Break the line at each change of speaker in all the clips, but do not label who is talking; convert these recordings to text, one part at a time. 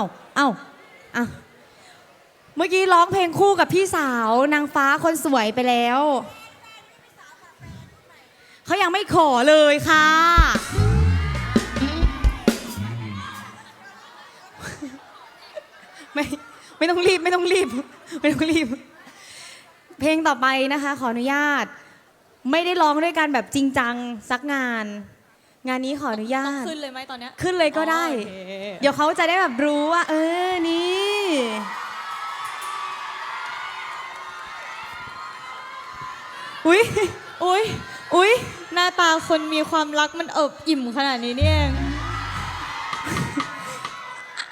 าเอ้าอะเมื่อกี้ร้องเพลงคู่กับพี่สาวนางฟ้าคนสวยไปแล้ว เขายังไม่ขอเลยค่ะ ไม่ไม่ต้องรีบไม่ต้องรีบ ไม่ต้องรีบ เพลงต่อไปนะคะ ขออนุญาต ไม่ได้ร้องด้วยกันแบบจริงจังสักงาน งานนี้ขออนุญาต
ขึ้นเลยไหมตอนเนี้ย
ขึ้นเลยก็ได้
อ๋อโอเค
เดี๋ยวเขาจะได้แบบรู้ว่า เออ นี่ อุ๊ย
อุ้ย
อุ๊ย
หน้าตาคนมีความรักมันเอิบอิ่มขนาดนี้เนี่ยเอง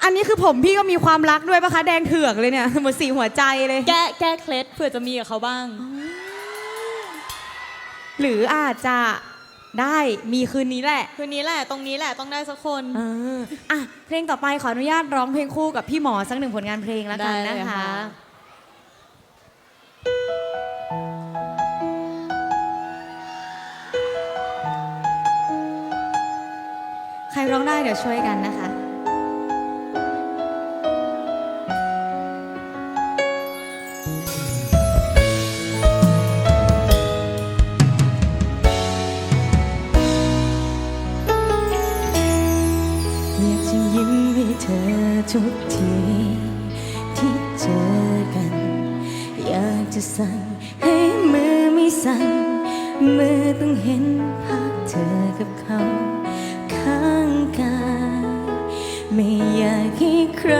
อันนี้คือผมพี่ก็มีความรักด้วยปะคะ แดงเถือกเลยเนี่ยหมดสีหัวใจเลย
แก้แก้เคล็ดเผื่อจะมีกับเขาบ้าง
หรืออาจจะ ได้มีคืนนี้แหละ
คืนนี้แหละตรงนี้แหละต้องได้สักคน
เอออะเพลงต่อไปขออนุญาตร้องเพลงคู่กับพี่หมอสักหนึ่งผลงานเพลงแล้วกัน
ได้
นะ
เลย
คะ
ค่ะ
ใครร้องได้เดี๋ยวช่วยกันนะคะ
ทุกทีที่เจอกัน อยากจะสั่งให้มือไม่สั่นมือต้องเห็นภาพเธอกับเขา ข้างกาย ไม่อยากให้ใคร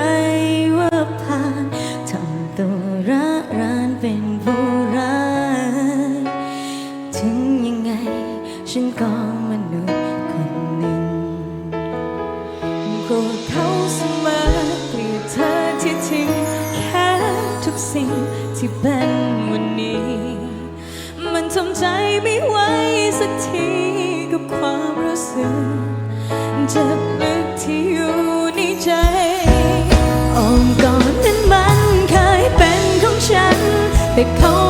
แต่เขา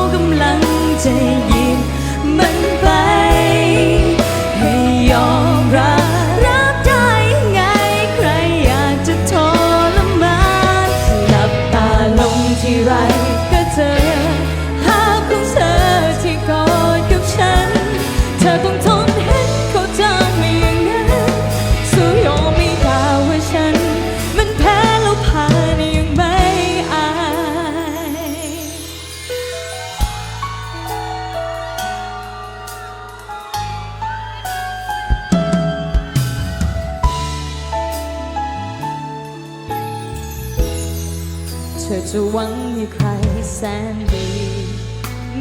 ธอจะหวังให้ใครแสนดี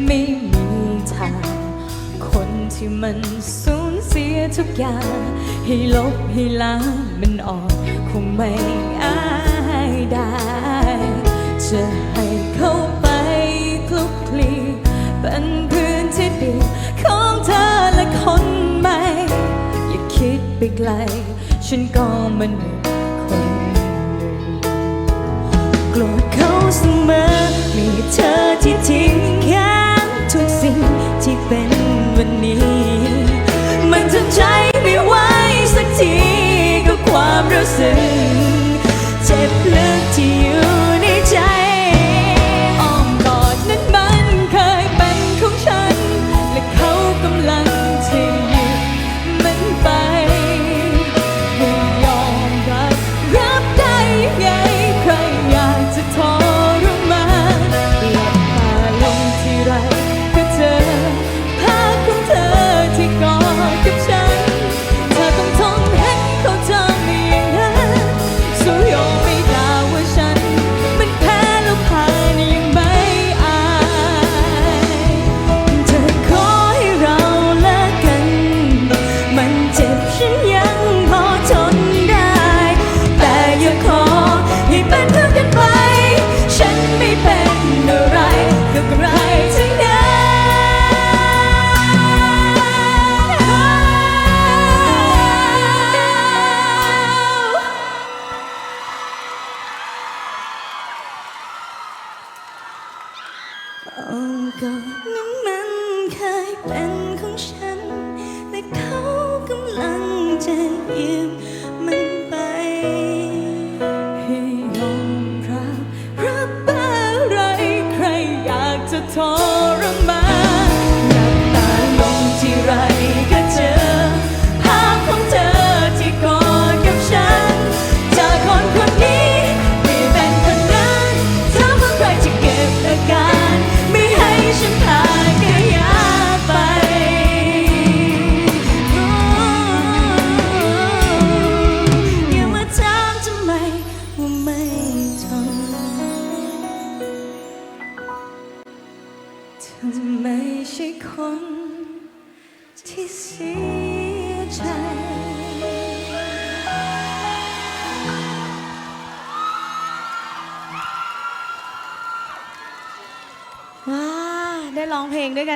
ไม่มีทาง คนที่มันสูญเสียทุกอย่าง ให้ลบให้ล้างมันออก คงไม่อายได้ จะให้เขาไปคลุกคลีเป็นพื้นที่ดีของเธอและคนใหม่ อย่าคิดไปไกล ฉันก็มนุษย์คน เสมอมีเธอที่ทิ้งแค่ทุกสิ่งที่เป็นวันนี้ มันทำใจไม่ไหวสักทีกับความรู้สึก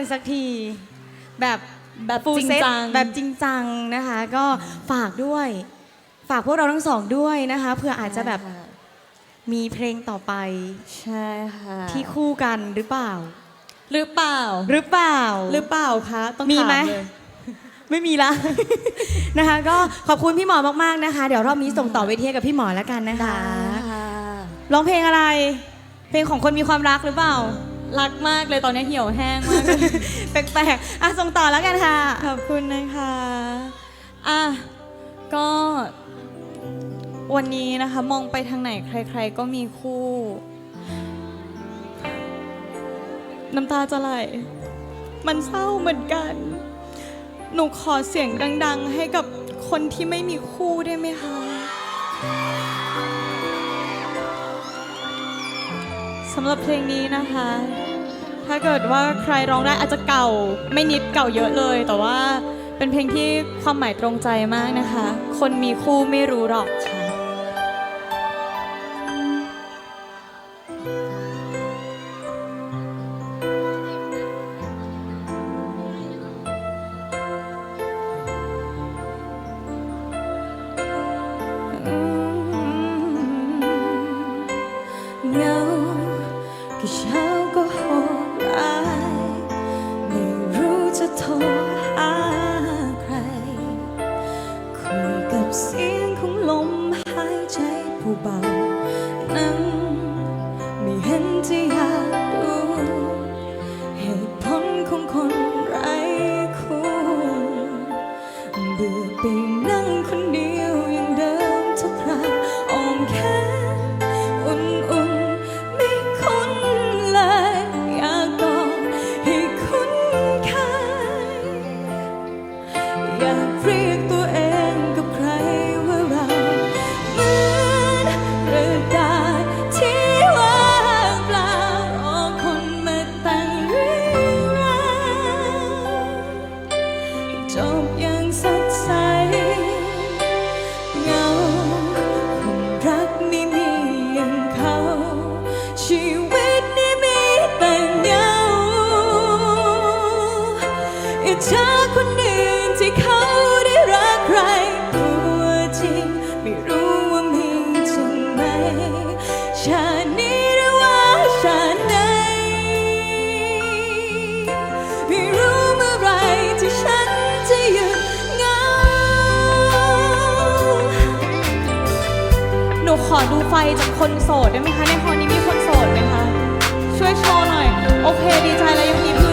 กันสักที แบบ
แบบ full
จริง
set
จัง
แบบจริงจังนะคะ ก็ฝากด้วย ฝากพวกเราทั้งสองด้วยนะคะเพื่ออาจจะแบบมีเพลงต่อไป
ใช่ค่ะ
ที่คู่กันหรือเปล่า
หรือเปล่า
หรือเปล่า
หรือเปล่าคะต้อง
มี
ถา
ไหม
เลย
ไม่มีละนะคะ ก็ขอบคุณพี่หมอมากๆนะคะ เดี๋ยวรอบนี้ส่งต่อเวทีให้กับพี่หมอแล้วกันนะคะร้องเพลงอะไร เพลงของคนมีความรักหรือเปล่า
รักมากเลยตอนนี้เหี่ยวแห้งมากเลย
แปลกๆอะส่งต่อแล้วกันค่ะ
ขอบคุณนะคะอะก็วันนี้นะคะมองไปทางไหนใคร ๆ ก็มีคู่ น้ำตาจะไหล มันเศร้าเหมือนกัน หนูขอเสียงดัง ๆ ให้กับคนที่ไม่มีคู่ได้ไหมคะสำหรับเพลงนี้นะคะ ถ้าเกิดว่าใครร้องได้อาจจะเก่าไม่นิดเก่าเยอะเลย แต่ว่าเป็นเพลงที่ความหมายตรงใจมากนะคะ คนมีคู่ไม่รู้หรอกค่ะ
ผู้ จากคน
โสดได้ไหมคะ ในฮอนี้มีคนโสดไหมคะ ช่วยโชว์หน่อย โอเค ดีใจแล้วยังมีเพื่อน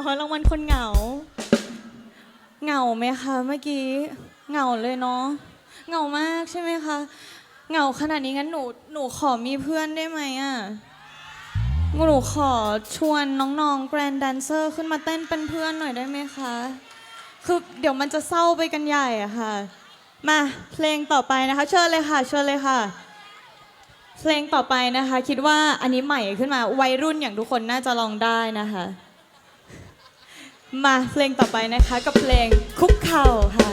อ๋อรางวัลคนเหงา เหงาไหมคะเมื่อกี้ เหงาเลยเนาะ เหงามากใช่ไหมคะ เหงาขนาดนี้งั้นหนู หนูขอมีเพื่อนได้ไหมอะ หนูขอชวนน้องๆแกรนด์แดนเซอร์ขึ้นมาเต้นเป็นเพื่อนหน่อยได้ไหมคะ คือเดี๋ยวมันจะเศร้าไปกันใหญ่อะค่ะ มาเพลงต่อไปนะคะ เชิญเลยค่ะ เชิญเลยค่ะเพลงต่อไปนะคะ คิดว่าอันนี้ใหม่ขึ้นมาวัยรุ่นอย่างทุกคนน่าจะลองได้นะคะ มาเพลงต่อไปนะคะกับเพลงคุกเข่าค่ะ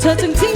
เธอจึงที่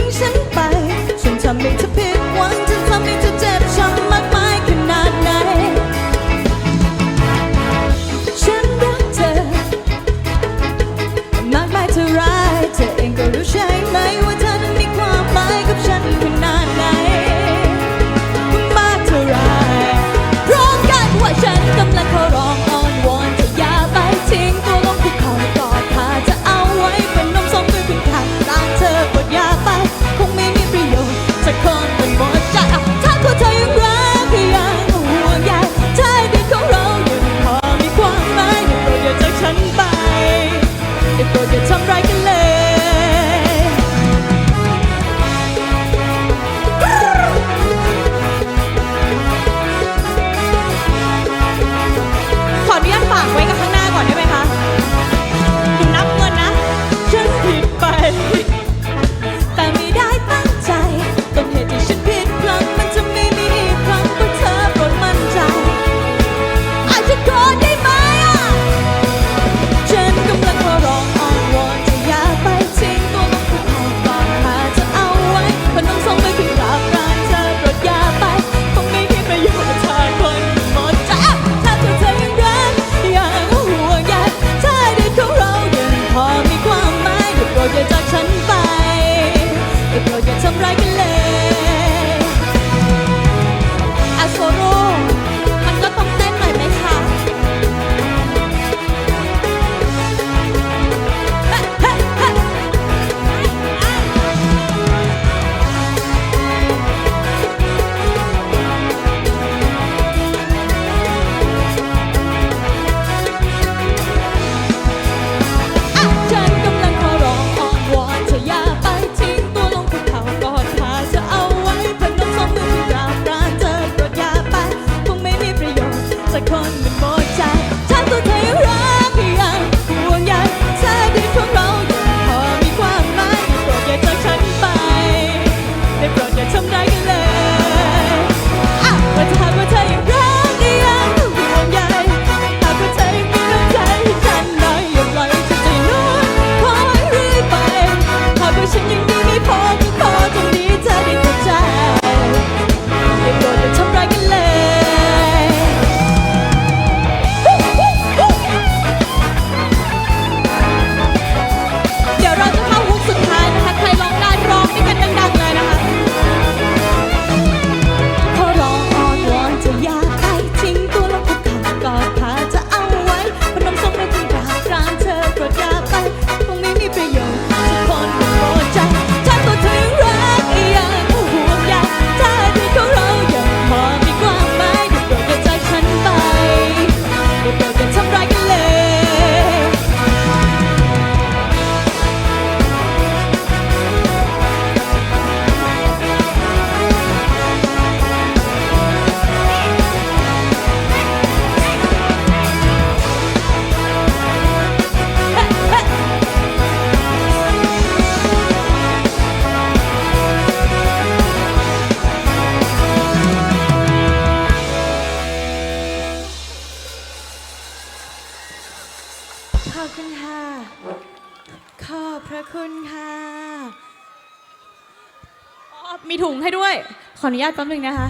ขออนุ
ญาต
แป๊บนึงนะคะ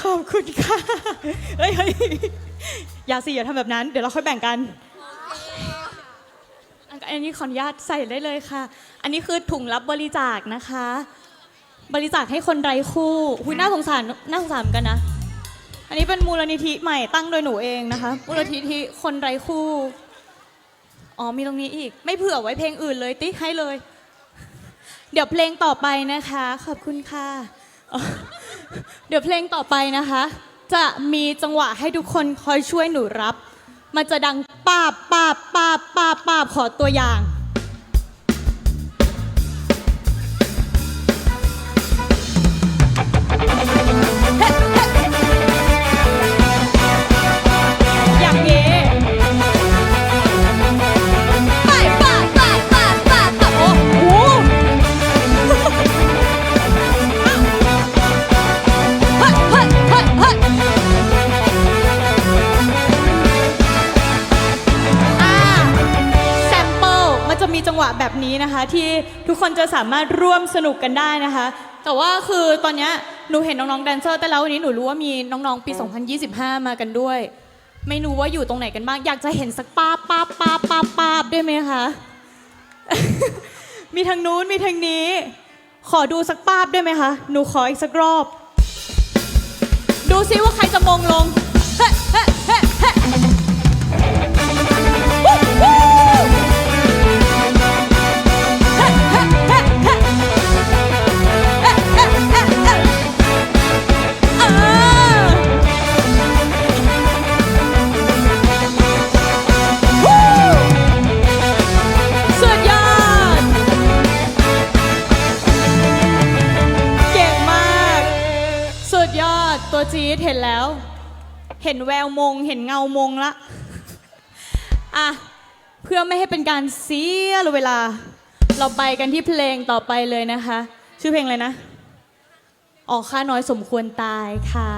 ขอบคุ
ณค่ะ เฮ้ยเฮ้ยอย่าสิอย่าทำแบบนั้น เดี๋ยวเราค่อยแบ่งกัน
อันนี้ขออนุญาตใส่ได้เลยค่ะ อันนี้คือถุงรับบริจาคนะคะ บริจาคให้คนไร้คู่หุยน่าสงสารน่าสงสารกันนะ อันนี้เป็นมูลนิธิใหม่ตั้งโดยหนูเองนะคะ มูลนิธิคนไร้คู่ อ๋อมีตรงนี้อีก ไม่เผื่อไว้เพลงอื่นเลยติ๊กให้เลย เดี๋ยวเพลงต่อไปนะคะ ขอบคุณค่ะ เดี๋ยวเพลงต่อไปนะคะ จะมีจังหวะให้ทุกคนคอยช่วยหนูรับ มันจะดังปาบปาบปาบปาบปาบขอตัวอย่าง นี้นะคะ ที่ทุกคนจะสามารถร่วมสนุกกันได้นะคะ แต่ว่าคือตอนเนี้ยหนูเห็นน้องๆแดนเซอร์แต่แล้ววันนี้หนูรู้ว่ามีน้องๆปี 2025 มากันด้วย ไม่รู้ว่าอยู่ตรงไหนกันบ้าง อยากจะเห็นสักป้าบป้าบป้าบป้าบป้าบได้ไหมคะ มีทางนู้นมีทางนี้ ขอดูสักป้าบได้ไหมคะ หนูขออีกสักรอบ ดูซิว่าใครจะมงลง เห็นแววมง เห็นเงามงละอะเพื่อไม่ให้เป็นการเสียเวลา เราไปกันที่เพลงต่อไปเลยนะคะ ชื่อเพลงอะไรนะ ออกค่าน้อยสมควรตายค่ะ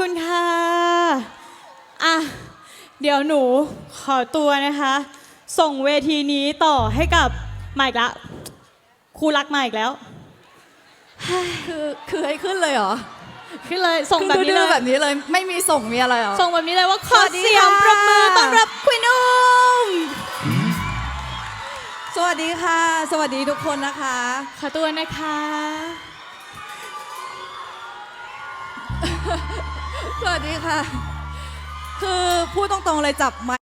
คุณค่ะอะเดี๋ยวหนูขอตัวนะคะ ส่งเวทีนี้ต่อให้กับมาอีกแล้วครูรักมาอีกแล้ว
คือคือให้ขึ้นเลยเหรอ
ขึ้นเลยส่ง
ขึ้น
แบบนี้
ดื้
เล
อยๆแบบนี้เลย ไม่มีส่งมีอะไรเหรอ
ส่งแบบนี้เลยว่าขอ
สวัสดี
เสียง
ค่ะ
ปรบมือต้อนรับคุณอุ้ม
สวัสดีค่ะ สวัสดีทุกคนนะคะ
ขอตัวนะคะ
สวัสดีค่ะ คือพูดตรงๆเลยจับไม